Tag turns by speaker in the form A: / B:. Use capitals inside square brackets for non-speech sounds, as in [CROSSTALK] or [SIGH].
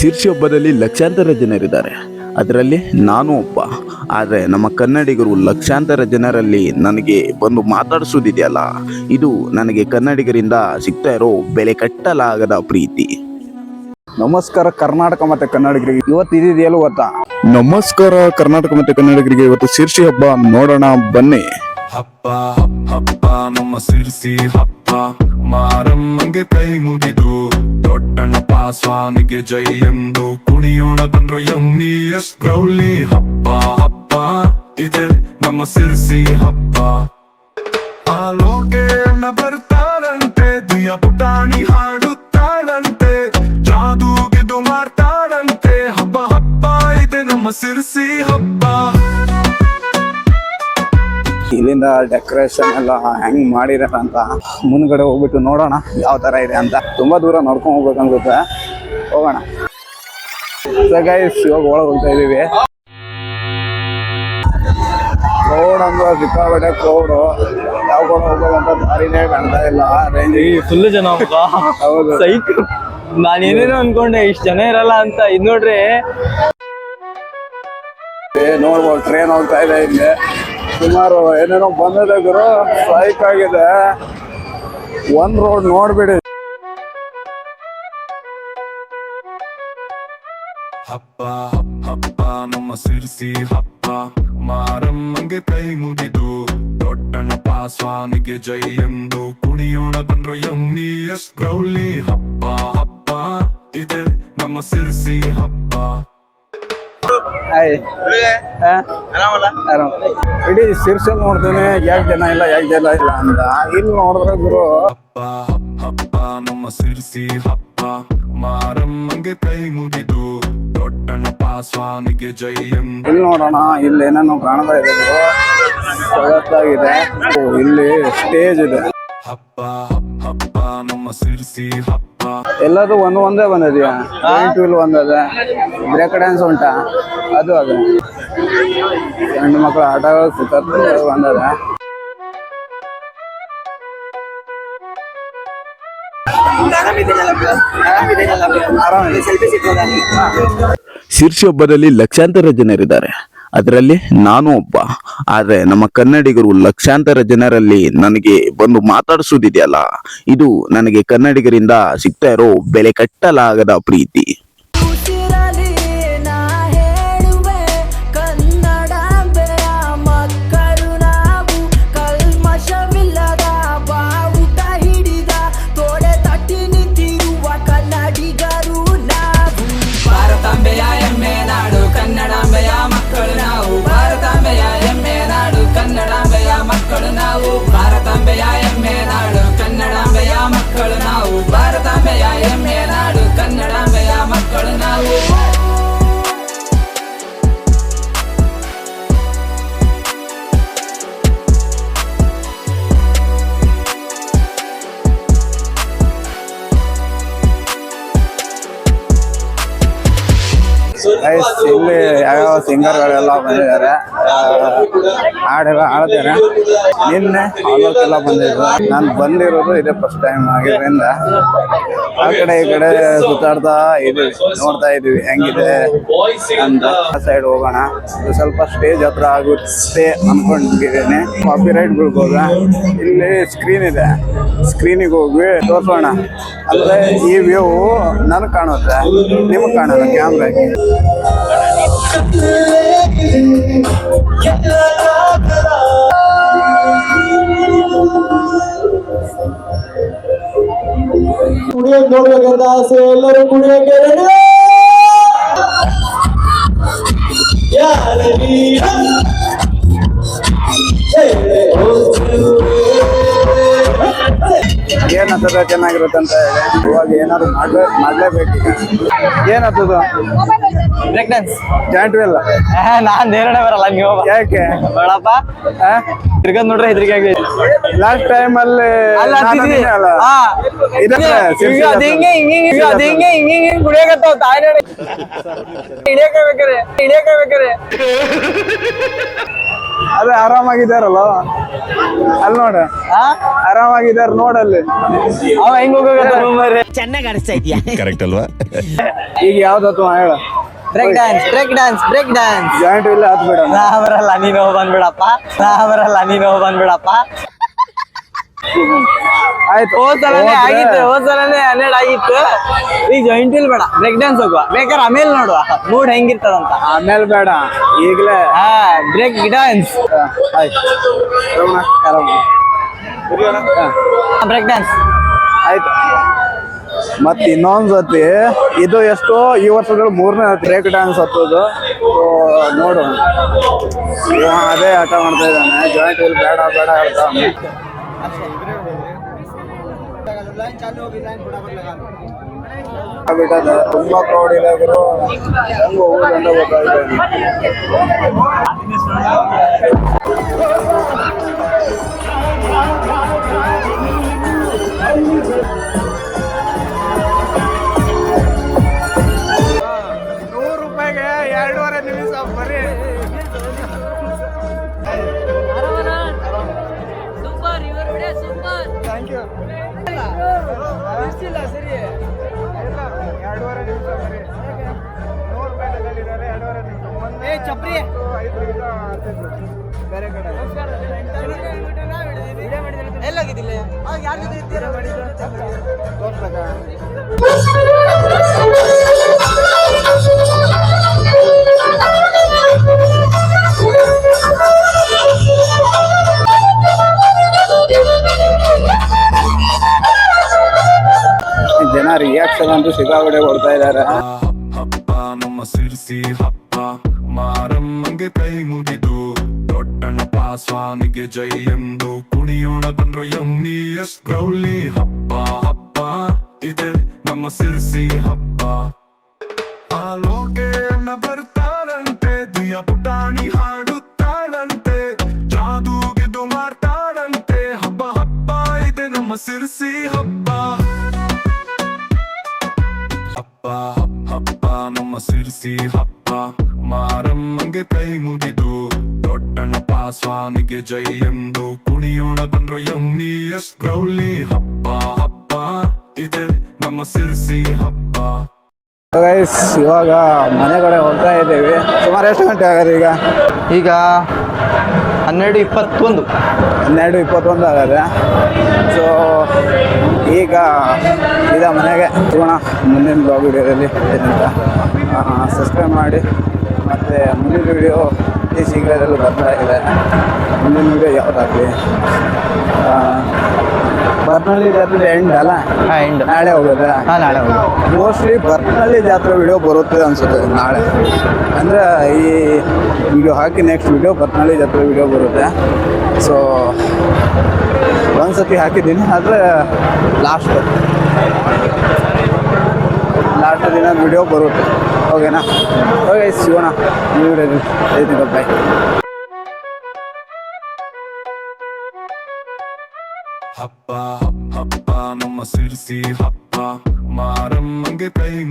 A: ಶೀರ್ಷಿ ಹಬ್ಬದಲ್ಲಿ ಲಕ್ಷಾಂತರ ಜನರಿದ್ದಾರೆ. ಅದರಲ್ಲಿ ನಾನು ಒಬ್ಬ. ಆದರೆ ನಮ್ಮ ಕನ್ನಡಿಗರು ಲಕ್ಷಾಂತರ ಜನರಲ್ಲಿ ನನಗೆ ಬಂದು ಮಾತಾಡಿಸೋದಿದೆಯಲ್ಲ? ಇದು ನನಗೆ ಕನ್ನಡಿಗರಿಂದ ಸಿಗ್ತಾ ಇರೋ ಬೆಲೆ ಕಟ್ಟಲಾಗದ ಪ್ರೀತಿ.
B: ನಮಸ್ಕಾರ ಕರ್ನಾಟಕ ಮತ್ತೆ ಕನ್ನಡಿಗರಿಗೆ. ಇವತ್ತು ಇದೆಯಲ್ಲ ಗೊತ್ತಾ?
A: ನಮಸ್ಕಾರ ಕರ್ನಾಟಕ ಮತ್ತೆ ಕನ್ನಡಿಗರಿಗೆ. ಇವತ್ತು ಶೀರ್ಷಿ ಹಬ್ಬ ನೋಡೋಣ, ಬನ್ನಿ.
C: ಹಬ್ಬ ಹಬ್ಬ ನಮ್ಮ ಶಿರ್ಸಿ ಹಬ್ಬ. ಮಾರಮ್ಮಂಗೆ ಕೈ ಮುಗಿದು ದೊಡ್ಡಣ್ಣಪ್ಪ ಸ್ವಾಮಿಗೆ ಜೈ ಎಂದು ಕುಣಿಯೋಣ ಬಂದ್ರು ಎಮ್ಮಿ ಎಸ್ ಗೌಳಿ ಹಬ್ಬ ಹಬ್ಬ, ಇದೆ ನಮ್ಮ ಸಿರ್ಸಿ ಹಬ್ಬ. ಆ ಲೋಕೇಣ್ಣ ಬರ್ತಾರಂತೆ ದಿಯ ಪುಟಾಣಿ ಹಾಡುತ್ತಾಳಂತೆ ಜಾದೂಗಿದು ಮಾಡ್ತಾಳಂತೆ ಹಬ್ಬ ಹಬ್ಬ, ಇದೆ ನಮ್ಮ ಸಿರ್ಸಿ ಹಬ್ಬ.
B: ಇಲ್ಲಿಂದ ಡೆಕೋರೇಷನ್ ಎಲ್ಲ ಹೆಂಗ್ ಮಾಡಿದಾರ ಅಂತ ಮುಂದ್ಗಡೆ ಹೋಗ್ಬಿಟ್ಟು ನೋಡೋಣ ಯಾವ ತರ ಇದೆ ಅಂತ. ತುಂಬಾ ದೂರ ನೋಡ್ಕೊಂಡ್ ಹೋಗ್ಬೇಕು ಅನ್ಸುತ್ತೆ ಹೋಗೋಣ ಗೈಸ್ ಇವಾಗ ಒಳಗೆ ಹೋಗ್ತಾ ಇದೀವಿ. ಕ್ರೌಡ್ ಅಂದ್ರೆ ಸಿಕ್ಕಾಪಟ್ಟೆ ಕ್ರೌಡ್ ಯಾವ ಕಡೆ ಹೋಗ್ಬೇಕಂತ ದಾರಿನೇ ಕಾಣ್ತಾ ಇಲ್ಲ. ರೇಂಜ್
D: ಫುಲ್ ಜನ
B: ಹೌದು.
D: ನಾನು ಏನೇನೋ ಅನ್ಕೊಂಡೆ ಇಷ್ಟು ಜನ ಇರಲ್ಲ ಅಂತ. ಇದ್ ನೋಡ್ರಿ.
B: ಏ, ನೋಡ್ಬೋದು ಟ್ರೈನ್ ಹೋಗ್ತಾ ಇದೆ ಇಲ್ಲಿ. ಸುಮಾರು ಏನೇನೋ ಬಂದಿದೆ ಗುರು ಸ್ಟ್ರೈಕ್ ಆಗಿದೆ. ಒಂದ್ ರೋಡ್ ನೋಡ್ಬಿಡಿ.
C: ಹಬ್ಬ ಹಬ್ಬ, ನಮ್ಮ ಸಿರಿಸಿ ಹಬ್ಬ. ಮಾರಮ್ಮಂಗೆ ಕೈ ಮುಗಿದು, ದೊಡ್ಡಣ್ಣ ಸ್ವಾಮಿಗೆ ಜೈ ಎಂದು ಕುಣಿಯೋಣ ಬಂದ್ರು ಎಮ್ಮಿ ಎಸ್ ಗೌಳಿ ಹಬ್ಬ ಹಬ್ಬ. ಇದೆ ನಮ್ಮ ಸಿರ್ಸಿ ಹಬ್ಬ.
B: ಇಡೀ ಶೀರ್ಷ ನೋಡ್ತೇನೆ ಯಾಕೆ ಜನ ಇಲ್ಲ ಯಾಕೆ ಜನ ಇಲ್ಲ ಅಂತ. ಇಲ್ಲಿ ನೋಡಿದ್ರೆ ಗುರು
C: ಹಬ್ಬ ಹಬ್ಬ ನಮ್ಮ ಸಿರ್ಸಿ ಹಬ್ಬ. ಮಾರಮ್ಮಂಗೆ ಕೈ ಮುಗಿದು ದೊಡ್ಡಣ್ಣಪ್ಪ ಸ್ವಾಮಿಗೆ ಜೈ
B: ಇಲ್ಲಿ ನೋಡೋಣ ಇಲ್ಲಿ ಏನೇನೋ ಕಾಣ್ತಾ ಇದೆ ಗುರು. ಸಗತ್ತಾಗಿದೆ ಇಲ್ಲಿ ಸ್ಟೇಜ್ ಇದೆ.
C: ಹಬ್ಬ ಹಬ್ಬ ಹಬ್ಬ ನಮ್ಮ ಸಿರ್ಸಿ ಹಬ್ಬ.
B: ಎಲ್ಲದು ಒಂದು ಒಂದೇ ಬಂದಿದೆಯಾ? ವೀಲ್ ಒಂದದ? ಬ್ರೇಕ್ ಡ್ಯಾನ್ಸ್ ಉಂಟಾ? ಅದು ಅದು ಹೆಣ್ಣು ಮಕ್ಕಳು ಆಟ ಬಂದದ ಆರಾಮಿದೆ
A: ಶೀರ್ಷಿ ಹಬ್ಬದಲ್ಲಿ ಲಕ್ಷಾಂತರ ಜನರಿದ್ದಾರೆ. ಅದರಲ್ಲಿ ನಾನು ಒಬ್ಬ. ಆದರೆ ನಮ್ಮ ಕನ್ನಡಿಗರು ಲಕ್ಷಾಂತರ ಜನರಲ್ಲಿ ನನಗೆ ಬಂದು ಮಾತಾಡಿಸೋದಿದೆಯಲ್ಲ. ಇದು ನನಗೆ ಕನ್ನಡಿಗರಿಂದ ಸಿಗ್ತಾ ಇರೋ ಬೆಲೆ ಕಟ್ಟಲಾಗದ ಪ್ರೀತಿ.
B: ಇಲ್ಲಿ ಯಾವ್ಯಾವ ಸಿಂಗರ್ಗಳೆಲ್ಲ ಬಂದಿದ್ದಾರೆ. ಹಾಡೆಲ್ಲ ಹಾಡ್ತಾರೆ. ನಿನ್ನೆ ಆಲೋಕೆಲ್ಲ ಬಂದಿದ್ರು. ನಾನು ಬಂದಿರೋದು ಇದೇ ಫಸ್ಟ್ ಟೈಮ್ ಆಗಿದ್ರಿಂದ ಆ ಕಡೆ ಈ ಕಡೆ ಸುತ್ತಾಡ್ತಾ ಇದೀವಿ, ನೋಡ್ತಾ ಇದೀವಿ ಹೆಂಗಿದೆ ಅಂತ. ಆ ಸೈಡ್ ಹೋಗೋಣ. ಸ್ವಲ್ಪ ಸ್ಟೇಜ್ ಹತ್ರ ಆಗುತ್ತೆ ಅನ್ಕೊಂಡಿದ್ದೀನಿ. ಕಾಪಿ ರೈಟ್ ಬೀಳ್ಬೋದ? ಇಲ್ಲಿ ಸ್ಕ್ರೀನ್ ಇದೆ. ಸ್ಕ್ರೀನಿಗೆ ಹೋಗಿ ತೋರ್ಸೋಣ. ಅಂದ್ರೆ ಈ ವ್ಯೂ ನನಗೆ ಕಾಣುತ್ತೆ, ನಿಮಗೆ ಕಾಣಲ್ಲ ಕ್ಯಾಮ್ರಾಗೆ
E: ಕುಡಿಯಕ್ ನೋಡ್ಬೇಕಂತ ಆಸೆ ಎಲ್ಲರೂ ಕುಡಿಯಕ್ಕೆ ready?
B: ಏನತ್ತದ ಚೆನ್ನಾಗಿರುತ್ತೆ ಅಂತ ಹೇಳಿ ಇವಾಗ ಏನಾದ್ರು ಮಾಡ್ಲೇ ಮಾಡ್ಲೇಬೇಕೀಗ ಏನತ್ತದು
D: ಬ್ರೇಕ್ ಡ್ಯಾನ್ಸ್
B: ಜಾಯಿಂಟ್ ವೀಲ್
D: ನಾನ್ ನೇರಡೆ ಬರಲ್ಲ ನೀವು
B: ಯಾಕೆ?
D: ಬೇಡಪ್ಪ. ತಿರ್ಗದ್ ನೋಡ್ರೆ ಹೆದರಿಕೆ ಆಗಿ
B: ಲಾಸ್ಟ್ ಟೈಮ್ ಅಲ್ಲಿ
D: ಹಿಂಗೆ ಹಿಂಗೆ ಹಿಂಗೆ ಅದ್ ಹಿಂಗೆ ಹಿಂಗೆ ಹಿಂಗೆ ಕುಡಿಯಕತ್ತಾವ ತಾಯಿ ಹಿಡಿಯಕ ಬೇಕಾರೆ ಹಿಡಿಯಕ ಬೇಕಾರೆ.
B: ಅದೇ ಆರಾಮಾಗಿದ್ದಾರಲ್ಲ? ಅಲ್ಲಿ ನೋಡ. ಆರಾಮಾಗಿದ್ದಾರೆ ನೋಡಲ್ಲಿ
D: ಅವ ಹೆಂಗ ಹೋಗ್ಬೇಕಾದ್ರೆ ಚೆನ್ನಾಗಿ ಅನಿಸ್ತಾ ಇದೆಯಾ?
C: ಕರೆಕ್ಟ್ ಅಲ್ವಾ?
B: ಈಗ ಯಾವ್ದು ಹೇಳ.
D: Break dance break dance break dance
B: joint ಇಲ್ಲ ಹತ್ಬಿಡ
D: ನಾ ಬರಲ್ಲ ನೀನು ಬಂದ್ಬಿಡಪ್ಪ. ನಾ ಬರಲ್ಲ ನೀನು ಬಂದ್ಬಿಡಪ್ಪ. [LAUGHS]
B: ಆಯ್ತು.
D: ಹೋದ್ ಸಲನೇ
B: ಹೋದ್ರೆ-
D: ಆಗಿತ್ತು ಹೋದ್ ಸಲನೇ ಹನ್ನೆರಡು ಆಗಿತ್ತು. ಈಗ ಜಾಯಿಂಟ್ ಇಲ್ಲ ಬೇಡ ಬ್ರೇಕ್ ಡ್ಯಾನ್ಸ್ ಹೋಗುವ. ಬೇಕಾದ್ರೆ ಆಮೇಲೆ ನೋಡುವ. ಮೂಡ್ ಹೆಂಗಿರ್ತದಂತ.
B: ಆಮೇಲೆ ಬೇಡ ಈಗಲೇ.
D: ಹಾ ಬ್ರೇಕ್ ಡ್ಯಾನ್ಸ್. ಬ್ರೇಕ್ ಡ್ಯಾನ್ಸ್
B: ಆಯ್ತು. ಮತ್ ಇನ್ನೊಂದ್ ಸತಿ ಇದು ಎಷ್ಟು ಈ ವರ್ಷದಲ್ಲಿ ಮೂರನೇ ಬ್ರೇಕ್ ಡ್ಯಾನ್ಸ್ ಹತ್ತೋದು. ನೋಡು ಅದೇ ಆಟ ಮಾಡ್ತಾ ಇದ್ದಾನೆ. ಜಾಯಿಂಟ್ ಇಲ್ಲಿ ಬೇಡ ಬೇಡ ಹೇಳ್ತಾನೆ ಬಿಟ್ಟದ ತುಂಬಾ ಕ್ರೌಡ್ ಇದೆ ಗುರು ಹೆಂಗ್ ಹೋಗೋದಂತ ಗೊತ್ತಾಗ್ತಾ
F: ಸರಿ.
B: ಎರಡೂವರೆ ನಿಮಿಷ ಬರೀ ನೂರು ರೂಪಾಯಿ ತಗೊಂಡಿದ್ದಾರೆ ಎರಡೂವರೆ ನಿಮಿಷ. ಮೊನ್ನೆ
F: ಏ, ಚಪ್ರಿ.
B: ಐದು ನಿಮಿಷ. ಬೇರೆ ಕಡೆ.
D: ಎಲ್ಲೋಗಿದ್ದಿಲ್ಲ ಯಾರ ಜೊತೆ ಇರ್ತೀರಾ
B: ತೋರ್ಸಕ್ಕ? ರಿಯಾಕ್ಷನ್ ಅಂತೂ ಸಿಕ್ಕಾಪಟ್ಟೆ ಕೊಡ್ತಾ
C: ಹಬ್ಬ ನಮ್ಮ ಸಿರ್ಸಿ ಹಬ್ಬ ಮಾರಮ್ಮಂಗೆ ಕೈ ಮುಗಿದು, ದೊಡ್ಡಣ್ಣ ಸ್ವಾಮಿಗೆ ಜೈ ಎಂದು ಕುಣಿಯೋಣ ಬಂದ್ರು ಎಮ್ಮಿ ಎಸ್ ಗೌಲಿ ಹಬ್ಬ ಹಬ್ಬ ಇದೆ ನಮ್ಮ ಸಿರ್ಸಿ ಹಬ್ಬ ಆ ಲೋಕೇನ ಬರ್ತಾರಂತೆ ದಿಯ ಪುಟಾಣಿ ಹಾಡುತ್ತಾಳಂತೆ, ಜಾದೂಗಿದು ಮಾಡ್ತಾಳಂತೆ ಹಬ್ಬ ಹಬ್ಬ, ಇದೆ ನಮ್ಮ ಸಿರ್ಸಿ ಹಬ್ಬ ಹಬ್ಬ ಹಬ್ಬ, ನಮ್ಮ ಸಿರ್ಸಿ ಹಬ್ಬ. ಮಾರಮ್ಮಂಗೆ ಕೈ ಮುಗಿದು ದೊಡ್ಡಣ್ಣಪ್ಪ ಸ್ವಾಮಿಗೆ ಜೈ ಎಂದು ಕುಣಿಯೋಣ ಬಂದ್ರು ಎಮ್ಮಿ ಎಸ್ ಗೌಲಿ ಹಬ್ಬ ಹಬ್ಬ ಇದೆ ನಮ್ಮ ಸಿರ್ಸಿ ಹಬ್ಬ.
B: ಗೈಸ್ ಇವಾಗ ಮನೆ ಕಡೆ ಹೋಗ್ತಾ ಇದ್ದೀವಿ. ಸುಮಾರು ಎಷ್ಟು ಗಂಟೆ ಆಗದೆ ಈಗ?
D: ಈಗ ಹನ್ನೆರಡು ಇಪ್ಪತ್ತೊಂದು.
B: ಹನ್ನೆರಡು ಇಪ್ಪತ್ತೊಂದು ಆಗದೆ. ಸೊ ಈಗ ಈಗ ಮನೆಗೆ ಸಿಗೋಣ ಮುಂದಿನ ಬ್ಲಾಗ್ ವಿಡಿಯೋದಲ್ಲಿ ಏನಂತ. ಸಬ್ಸ್ಕ್ರೈಬ್ ಮಾಡಿ. ಮತ್ತು ಮುಂದಿನ ವಿಡಿಯೋ ಈ ಶೀಘ್ರದಲ್ಲೂ ಬರ್ತಾ ಇದೆ. ಮುಂದಿನ ವಿಡಿಯೋ ಯಾವುದಾಗಲಿ? ಬರ್ನಳ್ಳಿ ಜಾತ್ರೆ ಎಂಡ್ ಅಲ್ಲ?
D: ಹಾ ಎಂಡ್
B: ನಾಳೆ ಹೋಗೋದಾ?
D: ಹಾ ನಾಳೆ ಹೋಗೋದು.
B: ಮೋಸ್ಟ್ಲಿ ಬರ್ನಳ್ಳಿ ಜಾತ್ರೆ ವಿಡಿಯೋ ಬರುತ್ತೆ ಅನ್ಸುತ್ತೆ ನಾಳೆ. ಅಂದರೆ ಈ ವಿಡಿಯೋ ಹಾಕಿ ನೆಕ್ಸ್ಟ್ ವಿಡಿಯೋ ಬರ್ನಳ್ಳಿ ಜಾತ್ರೆ ವಿಡಿಯೋ ಬರುತ್ತೆ. ಸೊ ಒಂದ್ಸತಿ ಹಾಕಿದ್ದೀನಿ ಆದರೆ ಲಾಸ್ಟ್ ಲಾಸ್ಟ್ ದಿನ ವಿಡಿಯೋ ಬರುತ್ತೆ. ಓಕೆನಾ ಓಕೆ ಸಿಗೋಣ. ನೀವು ಬಾಯ್
C: ಹಬ್ಬ ಹಬ್ಬ ನಮ್ಮ ಸಿರಿಸಿ ಹಬ್ಬ. ಮಾರಮ್ಮಂಗೆ ಕೈ